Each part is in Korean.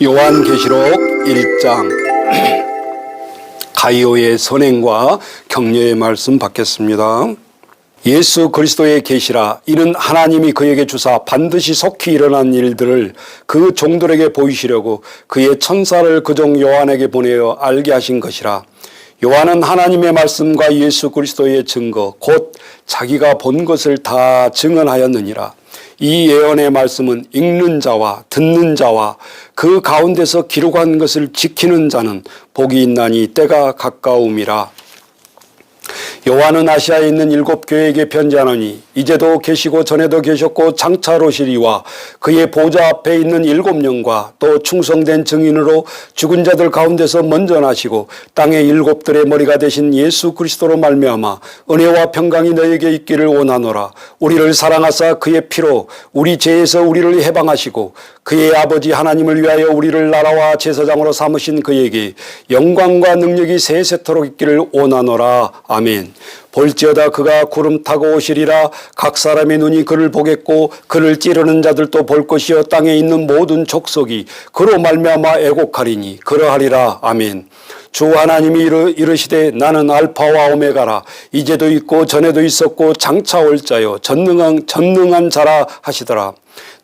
요한계시록 1장. 가이오의 선행과 격려의 말씀 받겠습니다. 예수 그리스도의 계시라. 이는 하나님이 그에게 주사 반드시 속히 일어난 일들을 그 종들에게 보이시려고 그의 천사를 그 종 요한에게 보내어 알게 하신 것이라. 요한은 하나님의 말씀과 예수 그리스도의 증거 곧 자기가 본 것을 다 증언하였느니라 이 예언의 말씀은 읽는 자와 듣는 자와 그 가운데서 기록한 것을 지키는 자는 복이 있나니 때가 가까움이라 요한은 아시아에 있는 일곱 교회에게 편지하노니 이제도 계시고 전에도 계셨고 장차 오시리와 그의 보좌 앞에 있는 일곱 영과 또 충성된 증인으로 죽은 자들 가운데서 먼저 나시고 땅의 일곱들의 머리가 되신 예수 그리스도로 말미암아 은혜와 평강이 너에게 있기를 원하노라 우리를 사랑하사 그의 피로 우리 죄에서 우리를 해방하시고 그의 아버지 하나님을 위하여 우리를 나라와 제사장으로 삼으신 그에게 영광과 능력이 세세토록 있기를 원하노라 아멘. 볼지어다 그가 구름 타고 오시리라 각 사람의 눈이 그를 보겠고 그를 찌르는 자들도 볼 것이요 땅에 있는 모든 족속이 그로 말미암아 애곡하리니 그러하리라 아멘. 주 하나님이 이르, 이르시되 나는 알파와 오메가라 이제도 있고 전에도 있었고 장차 올 자요 전능한 전능한 자라 하시더라.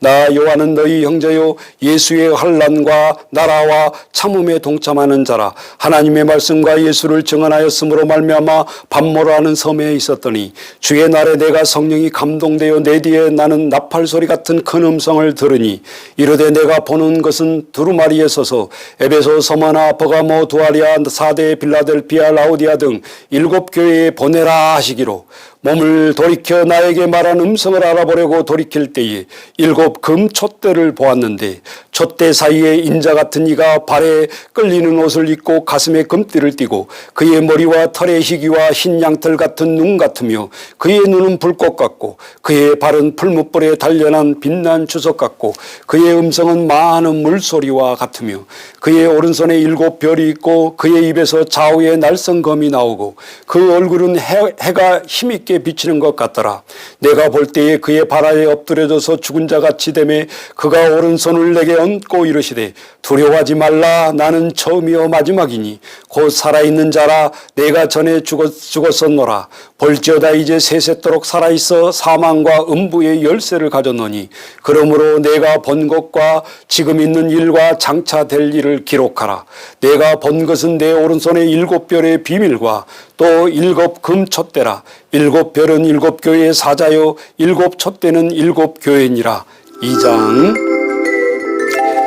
나 요한은 너희 형제요 예수의 환란과 나라와 참음에 동참하는 자라. 하나님의 말씀과 예수를 증언하였으므로 말미암아 반모라는 섬에 있었더니 주의 날에 내가 성령이 감동되어 내 뒤에 나는 나팔 소리 같은 큰 음성을 들으니 이르되 내가 보는 것은 두루마리에 서서 에베소 서머나 버가모 두아리아 사대 빌라델피아 라우디아 등 일곱 교회에 보내라 하시기로 몸을 돌이켜 나에게 말한 음성을 알아보려고 돌이킬 때에 일곱 금 촛대를 보았는데 촛대 사이에 인자 같은 이가 발에 끌리는 옷을 입고 가슴에 금띠를 띠고 그의 머리와 털의 희귀와 흰 양털 같은 눈 같으며 그의 눈은 불꽃 같고 그의 발은 풀무불에 단련한 빛난 주석 같고 그의 음성은 많은 물소리와 같으며 그의 오른손에 일곱 별이 있고 그의 입에서 좌우에 날성검이 나오고 그 얼굴은 해, 해가 힘있게 비치는 것 같더라. 내가 볼 때에 그의 발 아래 엎드려져서 죽은 자 같이 되매 그가 오른손을 내게 얹고 이르시되 두려워하지 말라 나는 처음이요 마지막이니 곧 살아있는 자라 내가 전에 죽었, 죽었었노라. 볼지어다 이제 세세토록 살아있어 사망과 음부의 열쇠를 가졌노니 그러므로 내가 본 것과 지금 있는 일과 장차 될 일을 기록하라. 내가 본 것은 내 오른손에 일곱 별의 비밀과 또 일곱 금 촛대라. 일곱 별은 일곱 교회의 사자요 일곱 촛대는 일곱 교회니라. 2장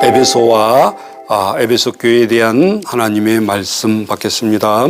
에베소와 아, 에베소 교회에 대한 하나님의 말씀 받겠습니다.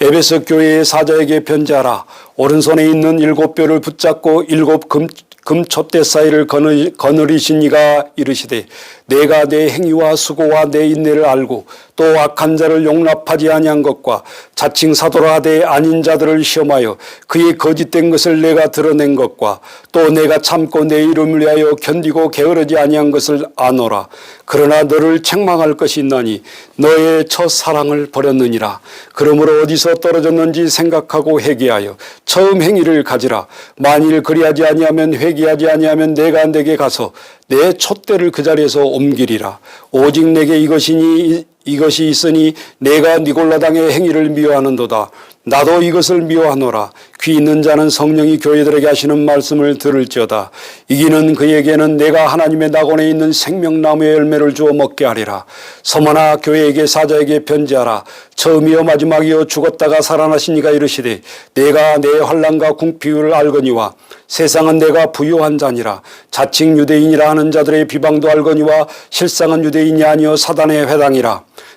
에베소 교회의 사자에게 편지하라. 오른손에 있는 일곱 뼈를 붙잡고 일곱 금, 금촛대 사이를 거느, 거느리신 이가 이르시되 내가 내 행위와 수고와 내 인내를 알고 또 악한 자를 용납하지 아니한 것과 자칭 사도라 하되 아닌 자들을 시험하여 그의 거짓된 것을 내가 드러낸 것과 또 내가 참고 내 이름을 위하여 견디고 게으르지 아니한 것을 아노라. 그러나 너를 책망할 것이 있나니 너의 첫 사랑을 버렸느니라. 그러므로 어디서 떨어졌는지 생각하고 회개하여 처음 행위를 가지라. 만일 그리하지 아니하면 회개하지 아니하면 내가 내게 가서 내 촛대를 그 자리에서 옮기리라 오직 내게 이것이니 이것이 있으니 내가 니골라당의 행위를 미워하는도다. 나도 이것을 미워하노라. 귀 있는 자는 성령이 교회들에게 하시는 말씀을 들을지어다. 이기는 그에게는 내가 하나님의 낙원에 있는 생명나무의 열매를 주어 먹게 하리라. 서머나 교회에게 사자에게 편지하라. 처음이요 마지막이요 죽었다가 살아나신 이가 이르시되 내가 내 환란과 궁피를 알거니와 세상은 내가 부유한 자니라 자칭 유대인이라 하는 자들의 비방도 알거니와 실상은 유대인이 아니요 사단의 회당이라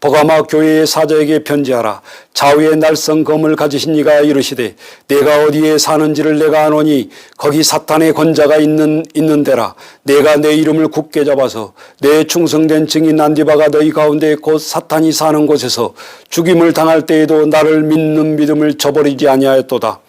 버가마 교회의 사자에게 편지하라. 좌우의 날성 검을 가지신 이가 이르시되 내가 어디에 사는지를 내가 아노니 거기 사탄의 권자가 있는 있는 데라. 내가 내 이름을 굳게 잡아서 내 충성된 증인 난디바가 너희 가운데 곧 사탄이 사는 곳에서 죽임을 당할 때에도 나를 믿는 믿음을 저버리지 아니하였도다.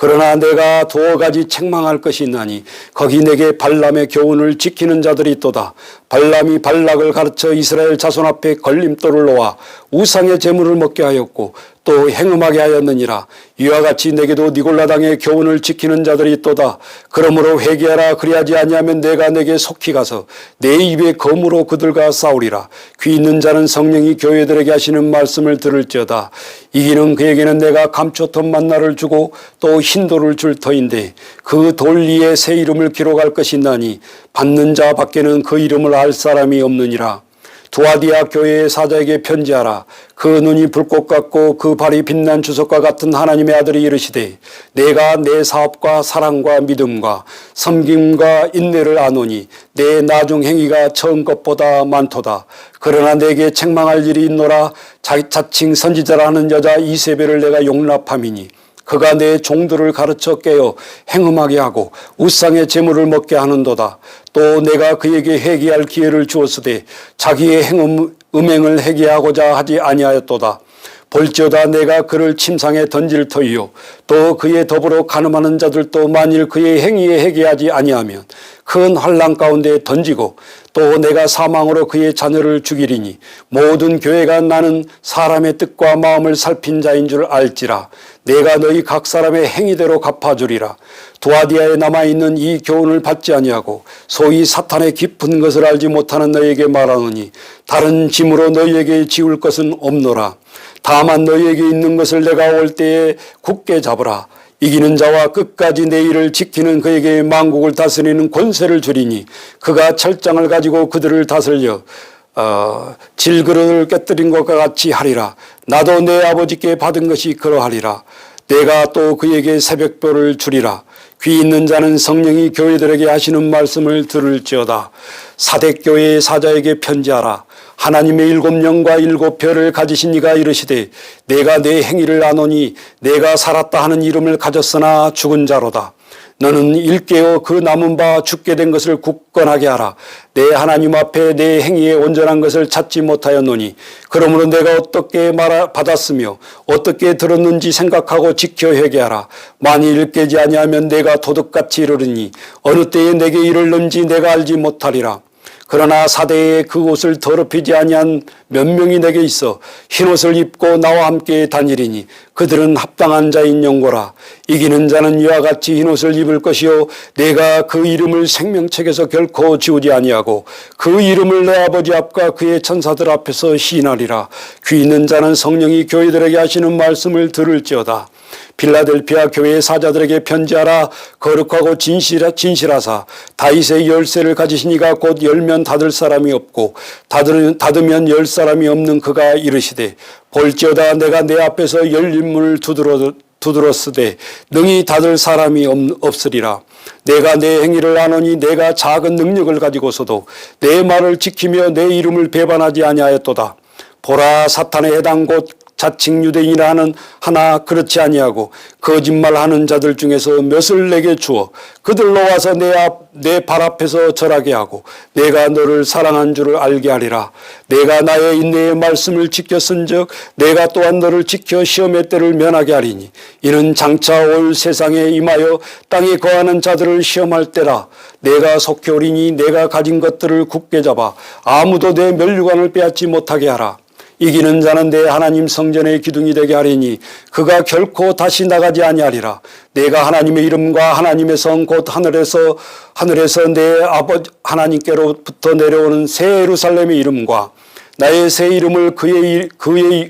그러나 내가 두어 가지 책망할 것이 있나니 거기 내게 발람의 교훈을 지키는 자들이 있도다. 발람이 발락을 가르쳐 이스라엘 자손 앞에 걸림돌을 놓아 우상의 재물을 먹게 하였고 또 행음하게 하였느니라. 이와 같이 내게도 니골라당의 교훈을 지키는 자들이 있도다. 그러므로 회개하라 그리하지 아니하면 내가 내게 속히 가서 내 입에 검으로 그들과 싸우리라. 귀 있는 자는 성령이 교회들에게 하시는 말씀을 들을지어다. 이기는 그에게는 내가 감초톱 만나를 주고 또 흰돌을 줄 터인데 그 돌 위에 새 이름을 기록할 것이 있나니 받는 자 밖에는 그 이름을 알 사람이 없느니라. 두아디아 교회의 사자에게 편지하라. 그 눈이 불꽃 같고 그 발이 빛난 주석과 같은 하나님의 아들이 이르시되 내가 내 사업과 사랑과 믿음과 섬김과 인내를 아노니 내 나중 행위가 처음 것보다 많도다. 그러나 내게 책망할 일이 있노라 자, 자칭 선지자라는 여자 이세벨을 내가 용납함이니 그가 내 종들을 가르쳐 깨어 행음하게 하고 우상의 재물을 먹게 하는도다. 또 내가 그에게 회개할 기회를 주었으되 자기의 행음 음행을 회개하고자 하지 아니하였도다. 볼지어다 내가 그를 침상에 던질 터이요. 또 그에 더불어 가늠하는 자들도 만일 그의 행위에 회개하지 아니하면 큰 환란 가운데 던지고 또 내가 사망으로 그의 자녀를 죽이리니 모든 교회가 나는 사람의 뜻과 마음을 살핀 자인 줄 알지라. 내가 너희 각 사람의 행위대로 갚아주리라. 두아디아에 남아 있는 이 교훈을 받지 아니하고 소위 사탄의 깊은 것을 알지 못하는 너에게 말하노니 다른 짐으로 너희에게 지울 것은 없노라 다만 너희에게 있는 것을 내가 올 때에 굳게 잡으라. 이기는 자와 끝까지 내 일을 지키는 그에게 만국을 다스리는 권세를 주리니 그가 철장을 가지고 그들을 다스려 어, 질그릇을 깨뜨린 것과 같이 하리라. 나도 내 아버지께 받은 것이 그러하리라. 내가 또 그에게 새벽별을 주리라. 귀 있는 자는 성령이 교회들에게 하시는 말씀을 들을지어다. 사대교회의 사자에게 편지하라. 하나님의 일곱 영과 일곱 별을 가지신 이가 이르시되 내가 내 행위를 아노니 내가 살았다 하는 이름을 가졌으나 죽은 자로다. 너는 일깨어 그 남은 바 죽게 된 것을 굳건하게 하라. 내 하나님 앞에 내 행위에 온전한 것을 찾지 못하였노니 그러므로 내가 어떻게 받았으며 어떻게 들었는지 생각하고 지켜 회개하라. 만일 깨지 아니하면 내가 도둑같이 이르르니 어느 때에 내게 이르는지 내가 알지 못하리라. 그러나 사대에 그 옷을 더럽히지 아니한 몇 명이 내게 있어 흰옷을 입고 나와 함께 다니리니 그들은 합당한 자인 영고라. 이기는 자는 이와 같이 흰옷을 입을 것이요 내가 그 이름을 생명책에서 결코 지우지 아니하고 그 이름을 내 아버지 앞과 그의 천사들 앞에서 시인하리라. 귀 있는 자는 성령이 교회들에게 하시는 말씀을 들을지어다 빌라델피아 교회의 사자들에게 편지하라 거룩하고 진실하, 진실하사. 다윗의 열쇠를 가지신 이가 곧 열면 닫을 사람이 없고 닫으면, 닫으면 열 사람이 없는 그가 이르시되 볼지어다 내가 내 앞에서 열린 문을 두드러 두드렸으되 능히 닫을 사람이 없, 으리라. 내가 내 행위를 아노니 내가 작은 능력을 가지고서도 내 말을 지키며 내 이름을 배반하지 아니하였도다. 보라 사탄의 해당 곳 자칭 유대인이라 하는 하나 그렇지 아니하고 거짓말하는 자들 중에서 몇을 내게 주어 그들로 와서 내 앞 내 발 앞에서 절하게 하고 내가 너를 사랑한 줄을 알게 하리라. 내가 나의 인내의 말씀을 지켰은즉 내가 또한 너를 지켜 시험의 때를 면하게 하리니 이는 장차 올 세상에 임하여 땅에 거하는 자들을 시험할 때라. 내가 속히 오리니 내가 가진 것들을 굳게 잡아 아무도 내 멸류관을 빼앗지 못하게 하라 이기는 자는 내 하나님 성전의 기둥이 되게 하리니 그가 결코 다시 나가지 아니하리라. 내가 하나님의 이름과 하나님의 성 곧 하늘에서 하늘에서 내 아버지 하나님께로부터 내려오는 새 예루살렘의 이름과 나의 새 이름을 그의 그의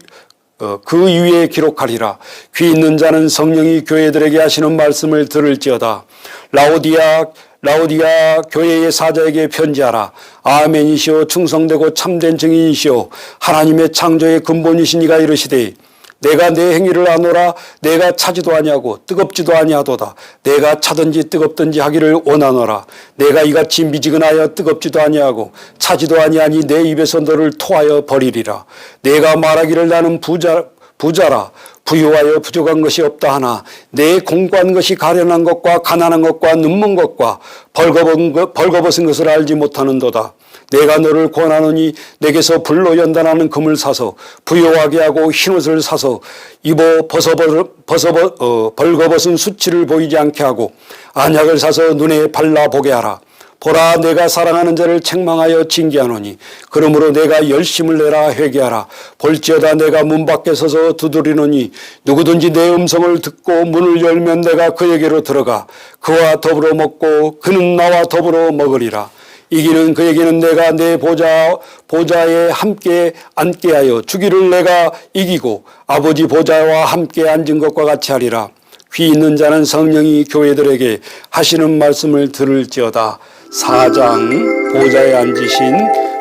어, 그 위에 기록하리라. 귀 있는 자는 성령이 교회들에게 하시는 말씀을 들을지어다. 라오디아 라우디아 교회의 사자에게 편지하라. 아멘이시오. 충성되고 참된 증인이시오. 하나님의 창조의 근본이신 이가 이르시되 내가 내 행위를 아노라. 내가 차지도 아니하고 뜨겁지도 아니하도다. 내가 차든지 뜨겁든지 하기를 원하노라. 내가 이같이 미지근하여 뜨겁지도 아니하고 차지도 아니하니 내 입에서 너를 토하여 버리리라. 내가 말하기를 나는 부자 부자라 부유하여 부족한 것이 없다 하나 내 공고한 것이 가련한 것과 가난한 것과 눈먼 것과 벌거벗은, 것, 벌거벗은 것을 알지 못하는도다. 내가 너를 권하노니 내게서 불로 연단하는 금을 사서 부유하게 하고 흰옷을 사서 입어 벗어버, 벗어버, 어, 벌거벗은 수치를 보이지 않게 하고 안약을 사서 눈에 발라 보게 하라. 보라 내가 사랑하는 자를 책망하여 징계하노니 그러므로 내가 열심을 내라 회개하라. 볼지어다 내가 문 밖에 서서 두드리노니 누구든지 내 음성을 듣고 문을 열면 내가 그에게로 들어가 그와 더불어 먹고 그는 나와 더불어 먹으리라. 이기는 그에게는 내가 내 보좌 보좌에 함께 앉게 하여 주기를 내가 이기고 아버지 보좌와 함께 앉은 것과 같이 하리라. 귀 있는 자는 성령이 교회들에게 하시는 말씀을 들을지어다. 사장 보좌에 앉으신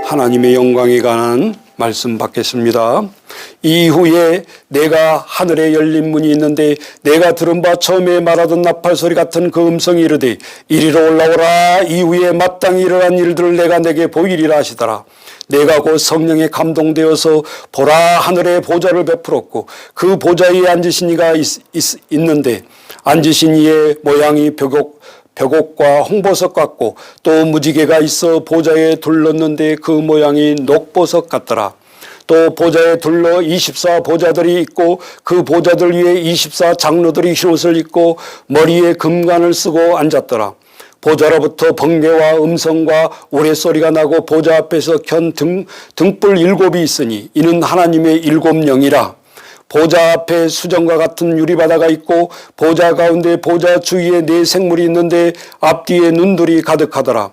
하나님의 영광에 관한 말씀 받겠습니다. 이후에 내가 하늘에 열린 문이 있는데 내가 들은 바 처음에 말하던 나팔 소리 같은 그 음성이 이르되 이리로 올라오라 이후에 마땅히 일어난 일들을 내가 내게 보이리라 하시더라. 내가 곧 성령에 감동되어서 보라 하늘에 보좌를 베풀었고 그 보좌 위에 앉으신 이가 있, 는데 앉으신 이의 모양이 벽옥 벽옥과 홍보석 같고 또 무지개가 있어 보좌에 둘렀는데 그 모양이 녹보석 같더라. 또 보좌에 둘러 24 보좌들이 있고 그 보좌들 위에 24 장로들이 흰옷을 입고 머리에 금관을 쓰고 앉았더라. 보좌로부터 번개와 음성과 우레소리가 나고 보좌 앞에서 켠 등, 등불 일곱이 있으니 이는 하나님의 일곱 영이라. 보좌 앞에 수정과 같은 유리바다가 있고 보좌 가운데 보좌 주위에 네 생물이 있는데 앞뒤에 눈들이 가득하더라.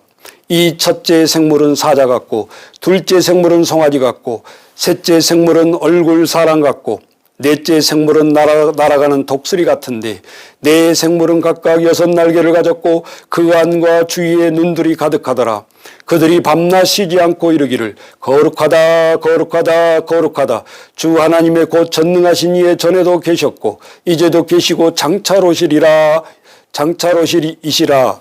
이 첫째 생물은 사자 같고 둘째 생물은 송아지 같고 셋째 생물은 얼굴 사람 같고 넷째 생물은 날아, 날아가는 독수리 같은데 네 생물은 각각 여섯 날개를 가졌고 그 안과 주위에 눈들이 가득하더라. 그들이 밤낮 쉬지 않고 이르기를 거룩하다 거룩하다 거룩하다. 주 하나님의 곧 전능하신 이의 전에도 계셨고 이제도 계시고 장차로 오시리라 장차로 오시리시라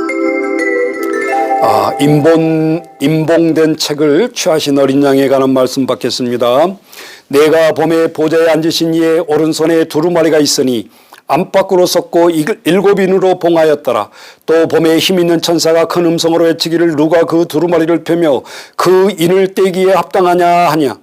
아, 인본, 인봉된 책을 취하신 어린 양에 관한 말씀 받겠습니다. 내가 봄에 보좌에 앉으신 이의 오른손에 두루마리가 있으니 안팎으로 섰고 일곱 인으로 봉하였더라. 또 봄에 힘 있는 천사가 큰 음성으로 외치기를 누가 그 두루마리를 펴며 그 인을 떼기에 합당하냐 하냐.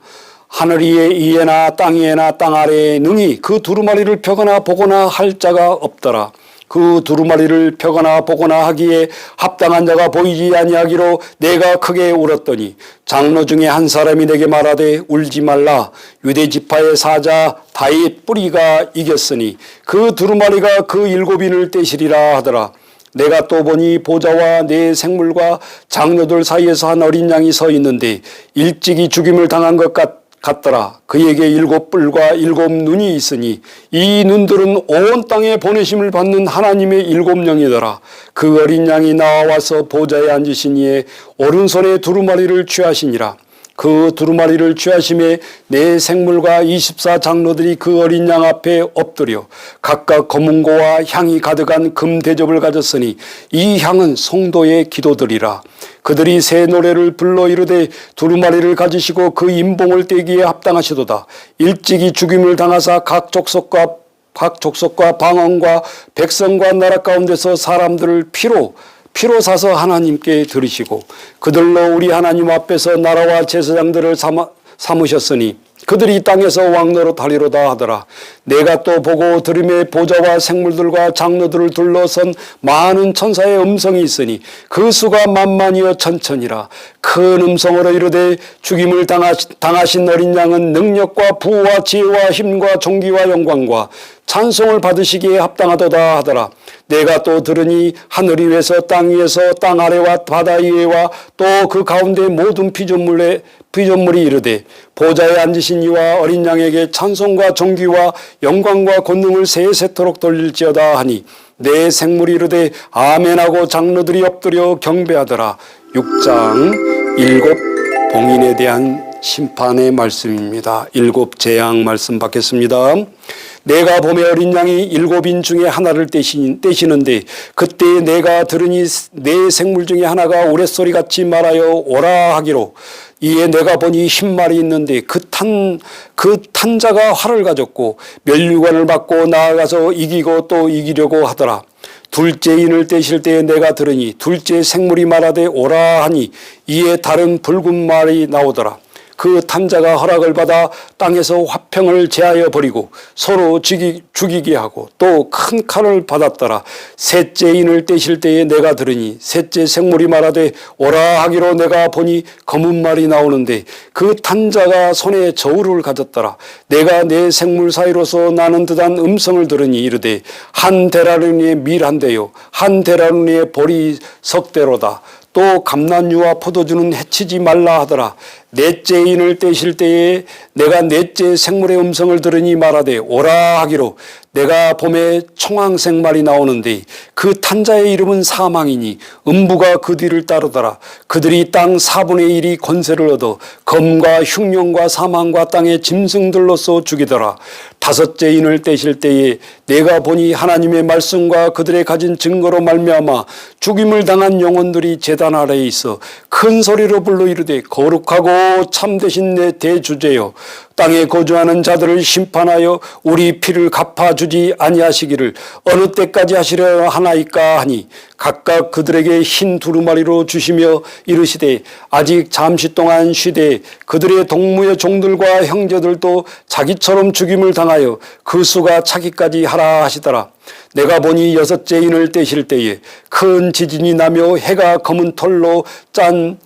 하늘 위에 이에나 땅 위에나 땅 아래에 능히 그 두루마리를 펴거나 보거나 할 자가 없더라. 그 두루마리를 펴거나 보거나 하기에 합당한 자가 보이지 아니하기로 내가 크게 울었더니 장로 중에 한 사람이 내게 말하되 울지 말라 유대 지파의 사자 다윗 뿌리가 이겼으니 그 두루마리가 그 일곱인을 떼시리라 하더라 내가 또 보니 보좌와 내 생물과 장로들 사이에서 한 어린 양이 서 있는데 일찍이 죽임을 당한 것 같. 같더라. 그에게 일곱 뿔과 일곱 눈이 있으니 이 눈들은 온 땅에 보내심을 받는 하나님의 일곱 영이더라. 그 어린 양이 나와서 보좌에 앉으신 이에 오른손에 두루마리를 취하시니라. 그 두루마리를 취하심에 내 생물과 24 장로들이 그 어린 양 앞에 엎드려 각각 검은고와 향이 가득한 금 대접을 가졌으니 이 향은 성도의 기도들이라. 그들이 새 노래를 불러 이르되 두루마리를 가지시고 그 임봉을 떼기에 합당하시도다. 일찍이 죽임을 당하사 각 족속과 각 족속과 방언과 백성과 나라 가운데서 사람들을 피로 피로 사서 하나님께 들으시고 그들로 우리 하나님 앞에서 나라와 제사장들을 삼아, 삼으셨으니 그들이 땅에서 왕노로 다리로다 하더라. 내가 또 보고 들음의 보좌와 생물들과 장로들을 둘러선 많은 천사의 음성이 있으니 그 수가 만만이여 천천이라. 큰 음성으로 이르되 죽임을 당하신 어린 양은 능력과 부와 지혜와 힘과 존귀와 영광과 찬송을 받으시기에 합당하도다 하더라. 내가 또 들으니 하늘 위에서 땅 위에서 땅 아래와 바다 위에와 또 그 가운데 모든 피조물에 피조물이 이르되 보좌에 앉으신 이와 어린 양에게 찬송과 존귀와 영광과 권능을 세세토록 돌릴지어다 하니 내 생물이 이르되 아멘하고 장로들이 엎드려 경배하더라. 6장 일곱 봉인에 대한 심판의 말씀입니다. 일곱 재앙 말씀 받겠습니다. 내가 봄에 어린 양이 일곱인 중에 하나를 떼시, 떼시는데 그때 내가 들으니 내 생물 중에 하나가 우레소리 같이 말하여 오라 하기로 이에 내가 보니 흰 말이 있는데 그 탄 그 탄자가 활을 가졌고 멸류관을 받고 나아가서 이기고 또 이기려고 하더라. 둘째 인을 떼실 때에 내가 들으니 둘째 생물이 말하되 오라 하니 이에 다른 붉은 말이 나오더라. 그 탐자가 허락을 받아 땅에서 화평을 제하여 버리고 서로 죽이, 죽이게 하고 또 큰 칼을 받았더라. 셋째 인을 떼실 때에 내가 들으니 셋째 생물이 말하되 오라 하기로 내가 보니 검은 말이 나오는데 그 탄자가 손에 저울을 가졌더라. 내가 내 생물 사이로서 나는 듯한 음성을 들으니 이르되 한 데라르니의 밀한대요 한 데라르니의 볼이 석대로다. 또 감난유와 포도주는 해치지 말라 하더라. 넷째 인을 떼실 때에 내가 넷째 생물의 음성을 들으니 말하되 오라 하기로 내가 봄에 청황색 말이 나오는데 그 탄자의 이름은 사망이니 음부가 그 뒤를 따르더라. 그들이 땅 4분의 1이 권세를 얻어 검과 흉령과 사망과 땅의 짐승들로서 죽이더라. 다섯째 인을 떼실 때에 내가 보니 하나님의 말씀과 그들의 가진 증거로 말미암아 죽임을 당한 영혼들이 제단 아래에 있어 큰 소리로 불러 이르되 거룩하고 참되신 내 대주제여 땅에 거주하는 자들을 심판하여 우리 피를 갚아주지 아니하시기를 어느 때까지 하시려 하나이까 하니 각각 그들에게 흰 두루마리로 주시며 이르시되 아직 잠시 동안 쉬되 그들의 동무의 종들과 형제들도 자기처럼 죽임을 당하여 그 수가 차기까지 하라 하시더라. 내가 보니 여섯째 인을 떼실 때에 큰 지진이 나며 해가 검은 털로 짠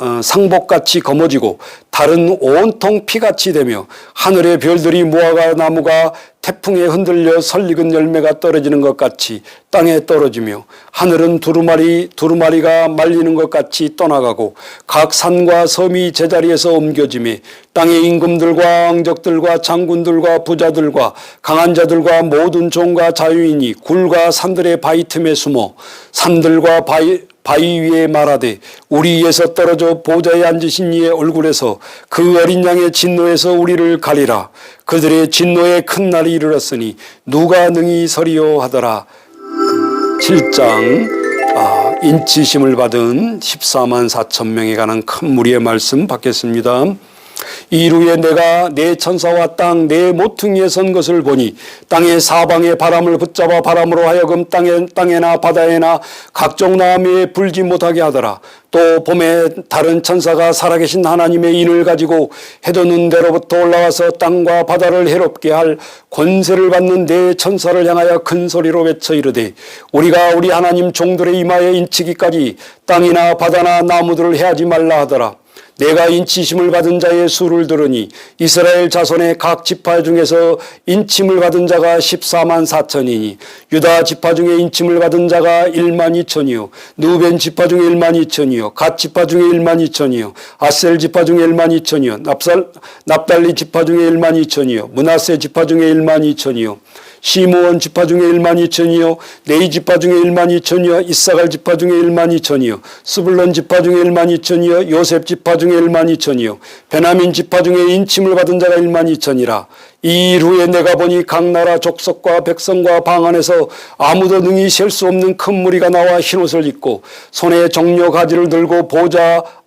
어, 상복같이 검어지고 달은 온통 피같이 되며 하늘의 별들이 무화과 나무가 태풍에 흔들려 설익은 열매가 떨어지는 것 같이 땅에 떨어지며 하늘은 두루마리 두루마리가 말리는 것 같이 떠나가고 각 산과 섬이 제자리에서 옮겨짐에 땅의 임금들과 왕족들과 장군들과 부자들과 강한 자들과 모든 종과 자유인이 굴과 산들의 바위 틈에 숨어 산들과 바위 바위 위에 말하되 우리 위에서 떨어져 보좌에 앉으신 이의 얼굴에서 그 어린 양의 진노에서 우리를 가리라 그들의 진노의 큰 날이 이르렀으니 누가 능히 서리요 하더라 7장 아, 인치심을 받은 14만 4천 명에 관한 큰 무리의 말씀 받겠습니다. 이루에 내가 내 천사와 땅 내 모퉁이에 선 것을 보니 땅의 사방에 바람을 붙잡아 바람으로 하여금 땅에, 땅에나 바다에나 각종 나무에 불지 못하게 하더라. 또 봄에 다른 천사가 살아계신 하나님의 인을 가지고 해돋는 데로부터 올라와서 땅과 바다를 해롭게 할 권세를 받는 내 천사를 향하여 큰 소리로 외쳐 이르되 우리가 우리 하나님 종들의 이마에 인치기까지 땅이나 바다나 나무들을 해하지 말라 하더라. 내가 인치심을 받은 자의 수를 들으니 이스라엘 자손의 각 지파 중에서 인침을 받은 자가 14만 4천이니 유다 지파 중에 인침을 받은 자가 1만 2천이요 누벤 지파 중에 1만 2천이요 갓 지파 중에 1만 2천이요 아셀 지파 중에 1만 2천이요 납살 납달리 지파 중에 1만 2천이요 문하세 지파 중에 1만 2천이요 시므온 지파 중에 1만 2천이요 네이 지파 중에 1만 2천이요 이사갈 지파 중에 1만 2천이요 스불론 지파 중에 1만 2천이요 요셉 지파 중에 1만 2천이요 베나민 지파 중에 인침을 받은 자가 1만 2천이라. 이일 후에 내가 보니 각 나라 족속과 백성과 방 안에서 아무도 능히 셀 수 없는 큰 무리가 나와 흰옷을 입고 손에 정료 가지를 들고 보좌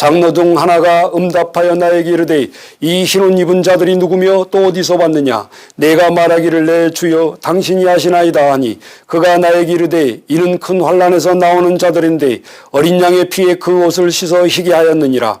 장로 중 하나가 응답하여 나에게 이르되 이 흰옷 입은 자들이 누구며 또 어디서 왔느냐? 내가 말하기를 내 주여 당신이 하시나이다 하니 그가 나에게 이르되 이는 큰 환란에서 나오는 자들인데 어린 양의 피에 그 옷을 씻어 희게 하였느니라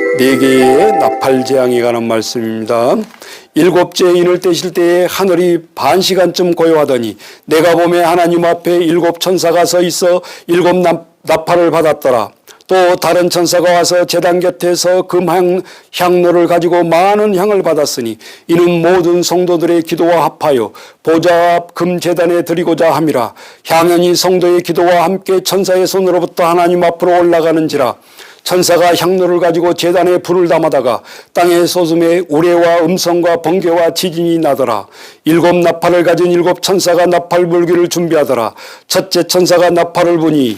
네 개의 나팔 재앙에 관한 말씀입니다. 일곱째 인을 떼실 때에 하늘이 반 시간쯤 고요하더니 내가 보매 하나님 앞에 일곱 천사가 서 있어 일곱 나- 나팔을 받았더라. 또 다른 천사가 와서 제단 곁에서 금향 향로를 가지고 많은 향을 받았으니 이는 모든 성도들의 기도와 합하여 보좌 앞 금제단에 드리고자 함이라 향연이 성도의 기도와 함께 천사의 손으로부터 하나님 앞으로 올라가는지라 천사가 향로를 가지고 제단에 불을 담아다가 땅의 소숨에 우레와 음성과 번개와 지진이 나더라. 일곱 나팔을 가진 일곱 천사가 나팔 불기를 준비하더라. 첫째 천사가 나팔을 부니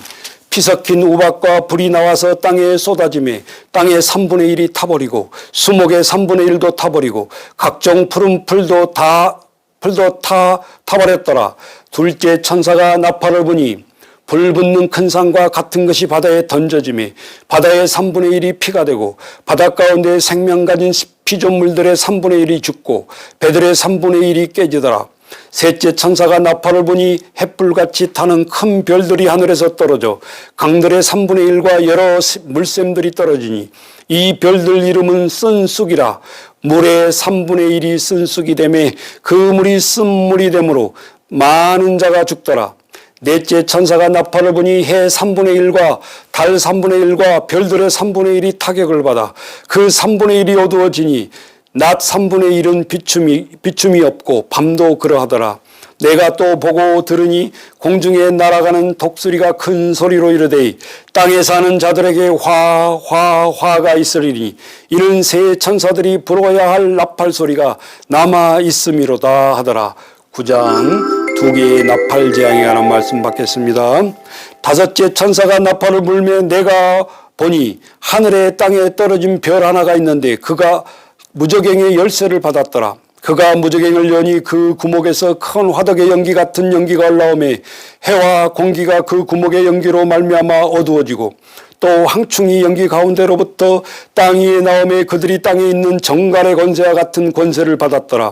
피 섞인 우박과 불이 나와서 땅에 쏟아짐에 땅의 3분의 1이 타버리고 수목의 3분의 1도 타버리고 각종 푸른 풀도 다 풀도 타 타버렸더라. 둘째 천사가 나팔을 부니 불 붙는 큰 산과 같은 것이 바다에 던져짐에 바다의 3분의 1이 피가 되고 바다 가운데 생명 가진 피조물들의 3분의 1이 죽고 배들의 3분의 1이 깨지더라. 셋째 천사가 나팔을 보니 햇불같이 타는 큰 별들이 하늘에서 떨어져 강들의 3분의 1과 여러 물샘들이 떨어지니 이 별들 이름은 쓴쑥이라 물의 3분의 1이 쓴쑥이 되매 그 물이 쓴 물이 되므로 많은 자가 죽더라. 넷째 천사가 나팔을 보니 해 3분의 1과 달 3분의 1과 별들의 3분의 1이 타격을 받아 그 3분의 1이 어두워지니 낮 3분의 1은 비춤이, 비춤이 없고 밤도 그러하더라. 내가 또 보고 들으니 공중에 날아가는 독수리가 큰 소리로 이르되 땅에 사는 자들에게 화, 화, 화가 있으리니 이는 새 천사들이 불어야 할 나팔 소리가 남아 있음이로다 하더라. 9장 두 개의 나팔 관한 말씀 받겠습니다. 다섯째 천사가 나팔을 불며 내가 보니 하늘에 땅에 떨어진 별 하나가 있는데 그가 무적행의 열쇠를 받았더라. 그가 무적행을 여니 그 구목에서 큰 화덕의 연기 같은 연기가 올라오매 해와 공기가 그 구목의 연기로 말미암아 어두워지고 또 황충이 연기 가운데로부터 땅 위에 나오매 그들이 땅에 있는 정갈의 권세와 같은 권세를 받았더라.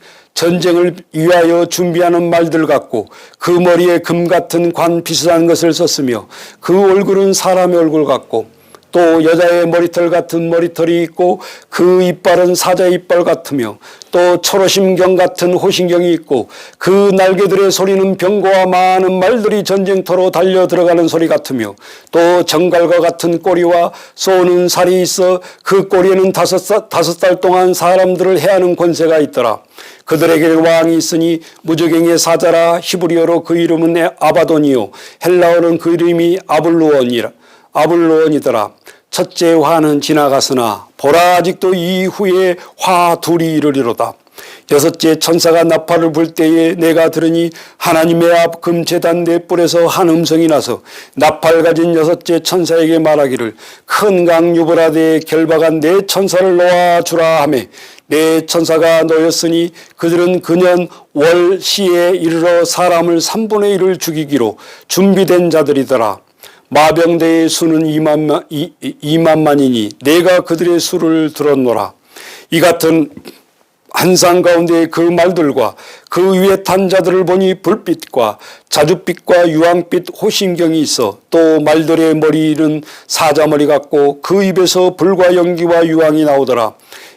전쟁을 위하여 준비하는 말들 같고 그 머리에 금 같은 관 비슷한 것을 썼으며 그 얼굴은 사람의 얼굴 같고 또 여자의 머리털 같은 머리털이 있고 그 이빨은 사자 이빨 같으며 또 초로심경 같은 호신경이 있고 그 날개들의 소리는 병거와 많은 말들이 전쟁터로 달려 들어가는 소리 같으며 또 정갈과 같은 꼬리와 쏘는 살이 있어 그 꼬리에는 다섯, 살- 다섯 달 동안 사람들을 해하는 권세가 있더라. 그들에게 왕이 있으니 무적행의 사자라 히브리어로 그 이름은 아바돈이요 헬라어는 그 이름이 아블루온이라 아블로원이더라. 첫째 화는 지나갔으나 보라 아직도 이후에 화 둘이 이르리로다. 여섯째 천사가 나팔을 불 때에 내가 들으니 하나님의 앞 금재단 네 뿔에서 한 음성이 나서 나팔 가진 여섯째 천사에게 말하기를 큰 강 유브라데에 결박한 네 천사를 놓아 주라 하매 네 천사가 놓였으니 그들은 그년 월 시에 이르러 사람을 3분의 1을 죽이기로 준비된 자들이더라. 마병대의 수는 2만, 2만만이니 내가 그들의 수를 들었노라. 이 같은 한상 가운데 그 말들과 그 위에 탄 자들을 보니 불빛과 자줏빛과 유황빛 호심경이 있어 또 말들의 머리는 사자머리 같고 그 입에서 불과 연기와 유황이 나오더라.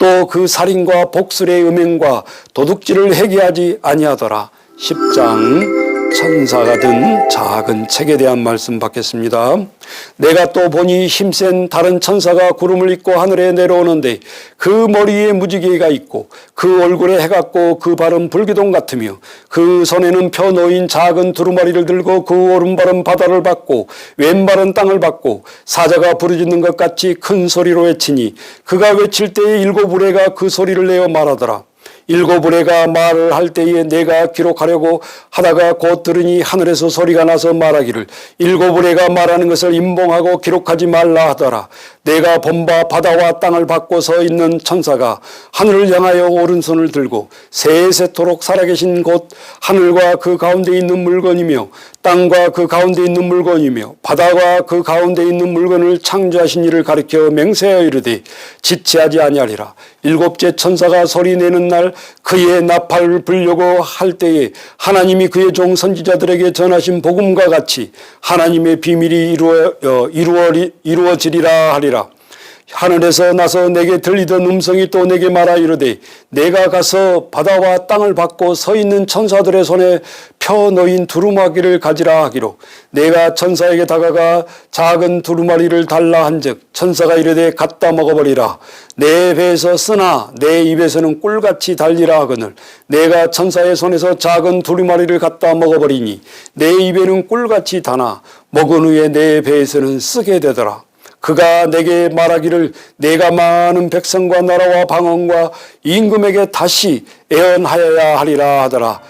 또 그 살인과 복술의 음행과 도둑질을 회개하지 아니하더라. 10장 천사가 든 작은 책에 대한 말씀 받겠습니다. 내가 또 보니 힘센 다른 천사가 구름을 입고 하늘에 내려오는데 그 머리에 무지개가 있고 그 얼굴에 해가 있고 그 발은 불기둥 같으며 그 손에는 펴 놓인 작은 두루마리를 들고 그 오른발은 바다를 받고 왼발은 땅을 받고 사자가 부르짖는 것 같이 큰 소리로 외치니 그가 외칠 때에 일곱 우레가 그 소리를 내어 말하더라. 일곱 우레가 말을 할 때에 내가 기록하려고 하다가 곧 들으니 하늘에서 소리가 나서 말하기를 일곱 우레가 말하는 것을 임봉하고 기록하지 말라 하더라. 내가 본바 바다와 땅을 받고 서 있는 천사가 하늘을 향하여 오른손을 들고 세세토록 살아계신 곳 하늘과 그 가운데 있는 물건이며 땅과 그 가운데 있는 물건이며 바다와 그 가운데 있는 물건을 창조하신 이를 가리켜 맹세하여 이르되 지체하지 아니하리라. 일곱째 천사가 소리 내는 날 그의 나팔을 불려고 할 때에 하나님이 그의 종 선지자들에게 전하신 복음과 같이 하나님의 비밀이 이루어, 어, 이루어, 이루어지리라 하리라. 하늘에서 나서 내게 들리던 음성이 또 내게 말하 이르되 내가 가서 바다와 땅을 받고 서 있는 천사들의 손에 펴 놓인 두루마기를 가지라 하기로 내가 천사에게 다가가 작은 두루마리를 달라 한즉 천사가 이르되 갖다 먹어버리라. 내 배에서 쓰나 내 입에서는 꿀같이 달리라 하거늘. 내가 천사의 손에서 작은 두루마리를 갖다 먹어버리니 내 입에는 꿀같이 다나 먹은 후에 내 배에서는 쓰게 되더라 그가 내게 말하기를 내가 많은 백성과 나라와 방언과 임금에게 다시 애언하여야 하리라 하더라.